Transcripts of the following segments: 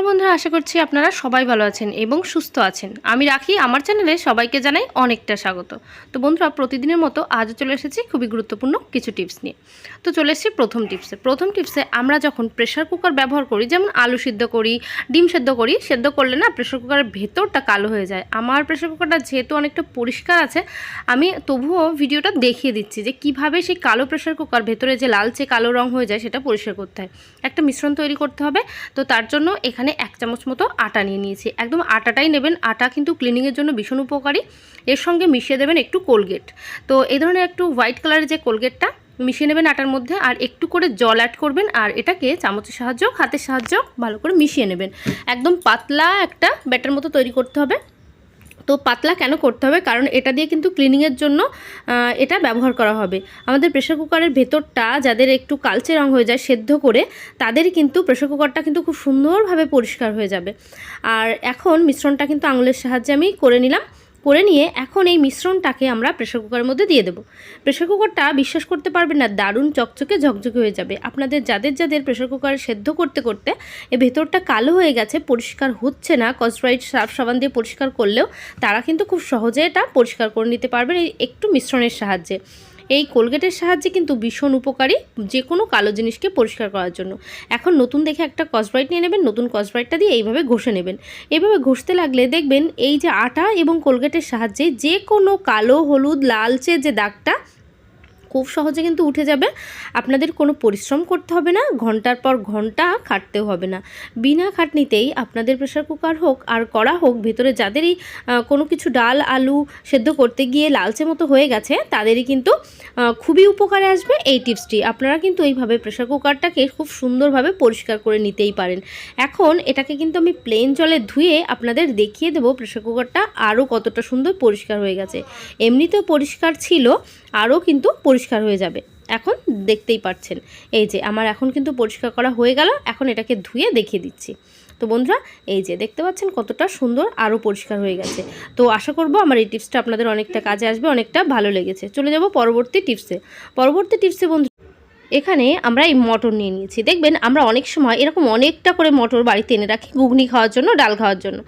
নমস্কার বন্ধুরা, আশা করছি আপনারা সবাই ভালো আছেন এবং সুস্থ আছেন। আমি রাখি, আমার চ্যানেলে সবাইকে জানাই অনেকটা স্বাগত। তো বন্ধুরা, প্রতিদিনের মতো আজও চলে এসেছি খুবই গুরুত্বপূর্ণ কিছু টিপস নিয়ে। তো চলে এসেছি প্রথম টিপসে। প্রথম টিপসে আমরা যখন প্রেশার কুকার ব্যবহার করি, যেমন আলু সিদ্ধ করি, ডিম সেদ্ধ করি, সেদ্ধ করলে না প্রেশার কুকারের ভেতরটা কালো হয়ে যায়। আমার প্রেশার কুকারটা যেহেতু অনেকটা পরিষ্কার আছে, আমি তবুও ভিডিওটা দেখিয়ে দিচ্ছি যে কীভাবে সেই কালো প্রেশার কুকার ভেতরে যে লালচে কালো রং হয়ে যায়, সেটা পরিষ্কার করতে হয়। একটা মিশ্রণ তৈরি করতে হবে। তো তার জন্য এখানে এক চামচ মতো আটা নিয়ে নিয়েছি। একদম আটাটাই নেবেন। আটা কিন্তু ক্লিনিংয়ের জন্য ভীষণ উপকারী। এর সঙ্গে মিশিয়ে দেবেন একটু কোলগেট তো এই ধরনের একটু হোয়াইট কালারের যে কোলগেটটা মিশিয়ে নেবেন আটার মধ্যে আর একটু করে জল অ্যাড করবেন আর এটাকে চামচের সাহায্য হাতের সাহায্য ভালো করে মিশিয়ে নেবেন। একদম পাতলা একটা ব্যাটার মতো তৈরি করতে হবে। তো পাতলা কেন করতে হবে? কারণ এটা দিয়ে কিন্তু ক্লিনিংয়ের জন্য এটা ব্যবহার করা হবে। আমাদের প্রেশার কুকারের ভেতরটা যাদের একটু কালচে রং হয়ে যায়, সেদ্ধ করে তাদের কিন্তু প্রেশার কুকারটা কিন্তু খুব সুন্দরভাবে পরিষ্কার হয়ে যাবে। আর এখন মিশ্রণটা কিন্তু আঙুলের সাহায্যে আমি করে নিলাম। করে নিয়ে এখন এই মিশ্রণটাকে আমরা প্রেশার কুকারের মধ্যে দিয়ে দেবো। প্রেশার কুকারটা বিশ্বাস করতে পারবেন না, দারুণ চকচকে ঝকঝকে হয়ে যাবে। আপনাদের যাদের যাদের প্রেশার কুকার সেদ্ধ করতে করতে এ ভেতরটা কালো হয়ে গেছে, পরিষ্কার হচ্ছে না কসরাইট সার্ফ সাবান দিয়ে পরিষ্কার করলেও তারা কিন্তু খুব সহজে এটা পরিষ্কার করে নিতে পারবেন এই একটু মিশ্রণের সাহায্যে। এই কোলগেটের সাহায্যে কিন্তু ভীষণ উপকারী যে কোনো কালো জিনিসকে পরিষ্কার করার জন্য। এখন নতুন দেখে একটা কসব্রাইট নিয়ে নেবেন, নতুন কসব্রাইটটা দিয়ে এইভাবে ঘষে নেবেন। এভাবে ঘষতে লাগলে দেখবেন এই যে আটা এবং কোলগেটের সাহায্যে যে কোনো কালো, হলুদ, লালচে যে দাগটা খুব সহজে কিন্তু উঠে যাবে। আপনাদের কোনো পরিশ্রম করতে হবে না, ঘণ্টার পর ঘণ্টা খাটতেও হবে না। বিনা খাটনিতেই আপনাদের প্রেশার কুকার হোক আর করা হোক, ভেতরে যাদেরই কোনো কিছু ডাল, আলু সেদ্ধ করতে গিয়ে লালচে মতো হয়ে গেছে, তাদেরই কিন্তু খুবই উপকারে আসবে এই টিপসটি। আপনারা কিন্তু এইভাবে প্রেশার কুকারটাকে খুব সুন্দরভাবে পরিষ্কার করে নিতেই পারেন। এখন এটাকে কিন্তু আমি প্লেন জলে ধুয়ে আপনাদের দেখিয়ে দেবো প্রেশার কুকারটা আরও কতটা সুন্দর পরিষ্কার হয়ে গেছে। এমনিতেও পরিষ্কার ছিল, আরও কিন্তু পরিষ্কার হয়ে যাবে। এখন দেখতেই পাচ্ছেন এই যে, আমার এখন কিন্তু পরিষ্কার করা হয়ে গেল, এখন এটাকে ধুয়ে দেখিয়ে দিচ্ছি। তো বন্ধুরা, এই যে, দেখতে পাচ্ছেন কতটা সুন্দর আরও পরিষ্কার হয়ে গেছে। তো আশা করব আমার এই টিপসটা আপনাদের অনেকটা কাজে আসবে, অনেকটা ভালো লেগেছে। চলে যাব পরবর্তী টিপসে। পরবর্তী টিপসে বন্ধু এখানে আমরা এই মটর নিয়ে নিয়েছি। দেখবেন আমরা অনেক সময় এরকম অনেকটা করে মটর বাড়িতে এনে রাখি, ঘুগনি খাওয়ার জন্য, ডাল খাওয়ার জন্য।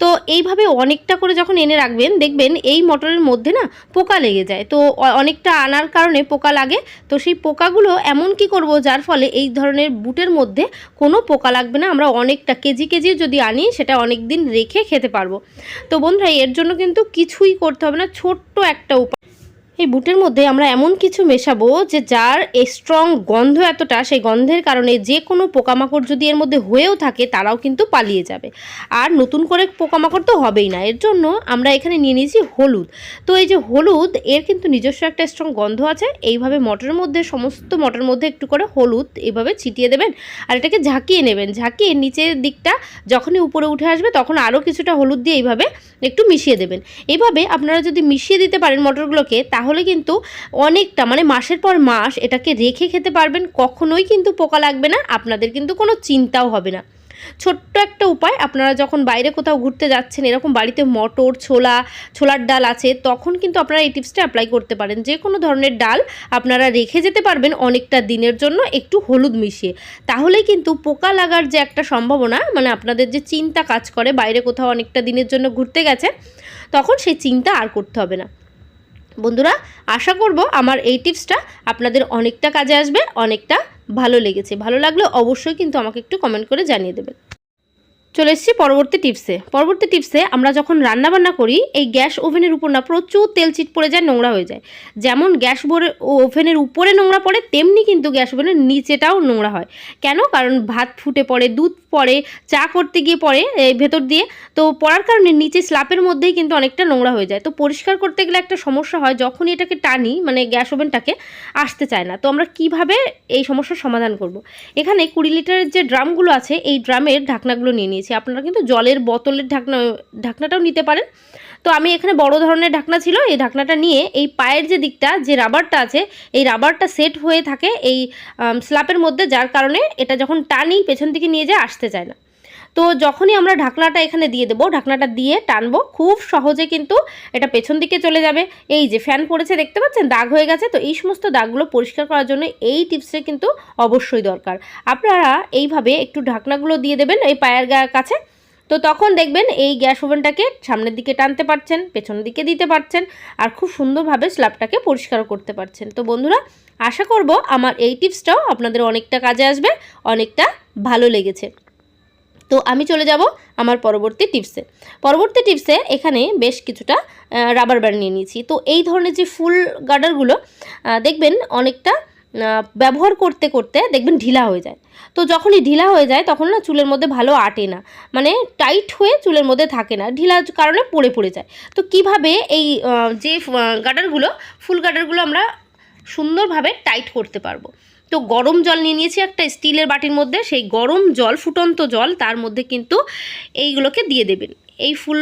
তো এইভাবে অনেকটা করে যখন এনে রাখবেন, দেখবেন এই মটরের মধ্যে না পোকা লেগে যায়। তো অনেকটা আনার কারণে পোকা লাগে। তো সেই পোকাগুলো এমন কি করব, যার ফলে এই ধরনের বুটের মধ্যে কোনো পোকা লাগবে না। আমরা অনেকটা কেজি কেজি যদি আনি, সেটা অনেক দিন রেখে খেতে পারব। তো বন্ধুরা, এর জন্য কিন্তু কিছুই করতে হবে না। ছোট্ট একটা উপায়। এই বুটের মধ্যে আমরা এমন কিছু মেশাবো যে যার স্ট্রং গন্ধ এতটা, সেই গন্ধের কারণে যে কোনো পোকামাকড় যদি এর মধ্যে হয়েও থাকে, তারাও কিন্তু পালিয়ে যাবে। আর নতুন করে পোকামাকড় তো হবেই না, এর জন্য আমরা এখানে নিয়ে নিয়েছি হলুদ। তো এই যে হলুদ, এর কিন্তু নিজস্ব একটা স্ট্রং গন্ধ আছে। এইভাবে মটরের মধ্যে, সমস্ত মটরের মধ্যে একটু করে হলুদ এইভাবে ছিটিয়ে দেবেন আর এটাকে ঝাঁকিয়ে নেবেন। ঝাঁকিয়ে নিচের দিকটা যখনই উপরে উঠে আসবে, তখন আরও কিছুটা হলুদ দিয়ে এইভাবে একটু মিশিয়ে দেবেন। এইভাবে আপনারা যদি মিশিয়ে দিতে পারেন মটরগুলোকে, তাহলে কিন্তু অনেকটা মানে মাসের পর মাস এটাকে রেখে খেতে পারবেন, কখনোই কিন্তু পোকা লাগবে না, আপনাদের কিন্তু কোনো চিন্তাও হবে না। ছোট্ট একটা উপায়, আপনারা যখন বাইরে কোথাও ঘুরতে যাচ্ছেন, এরকম বাড়িতে মটর, ছোলা, ছোলার ডাল আছে, তখন কিন্তু আপনারা এই টিপসটা অ্যাপ্লাই করতে পারেন। যে কোনো ধরনের ডাল আপনারা রেখে যেতে পারবেন অনেকটা দিনের জন্য একটু হলুদ মিশিয়ে। তাহলেই কিন্তু পোকা লাগার যে একটা সম্ভাবনা মানে আপনাদের যে চিন্তা কাজ করে, বাইরে কোথাও অনেকটা দিনের জন্য ঘুরতে গেছে তখন সেই চিন্তা আর করতে হবে না। বন্ধুরা, আশা করব আমার এই টিপসটা আপনাদের অনেকটা কাজে আসবে, অনেকটা ভালো লেগেছে। ভালো লাগলে অবশ্যই কিন্তু আমাকে একটু কমেন্ট করে জানিয়ে দেবেন। চলে এসেছি পরবর্তী টিপসে। পরবর্তী টিপসে আমরা যখন রান্না বান্না করি, এই গ্যাস ওভেনের উপর না প্রচুর তেল চিট পড়ে যায়, নোংরা হয়ে যায়। যেমন গ্যাস ওভেনের উপরে নোংরা পড়ে, তেমনি কিন্তু গ্যাস ওভেনের নিচেটাও নোংরা হয়। কেন? কারণ ভাত ফুটে পড়ে, দুধ পড়ে চা করতে গিয়ে পড়ে ভেতর দিয়ে। তো পড়ার কারণে নিচে স্ল্যাপের মধ্যেই কিন্তু অনেকটা নোংরা হয়ে যায়। তো পরিষ্কার করতে গেলে একটা সমস্যা হয়, যখনই এটাকে টানি মানে গ্যাস ওভেনটাকে, আসতে চায় না। তো আমরা কীভাবে এই সমস্যার সমাধান করব। এখানে কুড়ি লিটারের যে ড্রামগুলো আছে, এই ড্রামের ঢাকনাগুলো নিয়ে নিয়েছি। আপনারা কিন্তু জলের বোতলের ঢাকনা, ঢাকনাটাও নিতে পারেন। তো আমি এখানে বড় ধরনের ঢাকনা ছিল, এই ঢাকনাটা নিয়ে এই পায়ের যে দিকটা, যে রাবারটা আছে, এই রাবারটা সেট হয়ে থাকে এই স্ল্যাপের মধ্যে, যার কারণে এটা যখন টানি পেছন দিকে নিয়ে যায়, আসতে চায় না। তো যখনই আমরা ঢাকনাটা এখানে দিয়ে দেবো, ঢাকনাটা দিয়ে টানবো, খুব সহজে কিন্তু এটা পেছন দিকে চলে যাবে। এই যে ফ্যান পড়েছে, দেখতে পাচ্ছেন? দাগ হয়ে গেছে, তো এই সমস্ত দাগগুলো পরিষ্কার করার জন্য এই টিপসটা কিন্তু অবশ্যই দরকার। আপনারা এইভাবে একটু ঢাকনাগুলো দিয়ে দেবেন, এই পায়ের গা- কাছে। তো তখন দেখবেন এই গ্যাস ওভেনটাকে সামনের দিকে টানতে পারছেন, পেছনের দিকে দিতে পারছেন আর খুব সুন্দরভাবে স্ল্যাবটাকে পরিষ্কার করতে পারছেন। তো বন্ধুরা, আশা করব আমার এই টিপসটাও আপনাদের অনেকটা কাজে আসবে, অনেকটা ভালো লেগেছে। তো আমি চলে যাব আমার পরবর্তী টিপসে। পরবর্তী টিপসে এখানে বেশ কিছুটা রাবার ব্যান্ড নিয়ে নিয়েছি। তো এই ধরনের যে ফুল গার্ডারগুলো দেখবেন অনেকটা ব্যবহার করতে করতে দেখবেন ঢিলা হয়ে যায়। তো যখনই ঢিলা হয়ে যায়, তখন না চুলের মধ্যে ভালো আটে না। মানে টাইট হয়ে চুলের মধ্যে থাকে না। ঢিলার কারণে পড়ে পড়ে যায়। তো কীভাবে এই যে গার্ডারগুলো ফুল গার্ডারগুলো আমরা সুন্দরভাবে টাইট করতে পারব? তো গরম জল নিয়ে নিয়েছি একটা স্টিলের বাটির মধ্যে। সেই গরম জল, ফুটন্ত জল, তার মধ্যে কিন্তু এইগুলোকে দিয়ে দেবেন। এই ফুল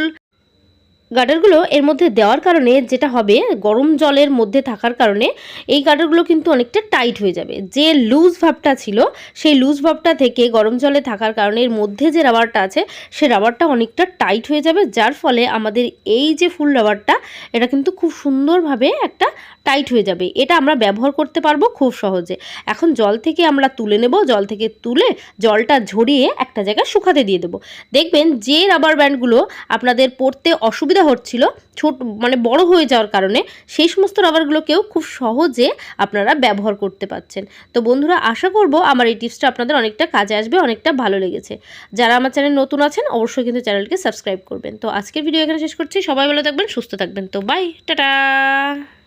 গার্ডারগুলো এর মধ্যে দেওয়ার কারণে যেটা হবে, গরম জলের মধ্যে থাকার কারণে এই গার্ডারগুলো কিন্তু অনেকটা টাইট হয়ে যাবে। যে লুজ ভাবটা ছিল, সেই লুজ ভাবটা থেকে গরম জলে থাকার কারণে এর মধ্যে যে রাবারটা আছে, সে রাবারটা অনেকটা টাইট হয়ে যাবে, যার ফলে আমাদের এই যে ফুল রাবারটা, এটা কিন্তু খুব সুন্দরভাবে একটা টাইট হয়ে যাবে। এটা আমরা ব্যবহার করতে পারব খুব সহজে। এখন জল থেকে আমরা তুলে নেব, জল থেকে তুলে জলটা ঝরিয়ে একটা জায়গায় শুকাতে দিয়ে দেবো। দেখবেন যে রাবার ব্যান্ডগুলো আপনাদের পড়তে অসুবিধা হচ্ছিল ছোট মানে বড় হয়ে যাওয়ার কারণে সেই সমস্ত রাবারগুলোকেও খুব সহজে আপনারা ব্যবহার করতে পারছেন। তো বন্ধুরা, আশা করব আমার এই টিপসটা আপনাদের অনেকটা কাজে আসবে, অনেকটা ভালো লেগেছে। যারা আমার চ্যানেল নতুন আছেন, অবশ্যই কিন্তু চ্যানেলকে সাবস্ক্রাইব করবেন। তো আজকের ভিডিও এখানে শেষ করছি। সবাই ভালো থাকবেন, সুস্থ থাকবেন। তো বাই টাটা!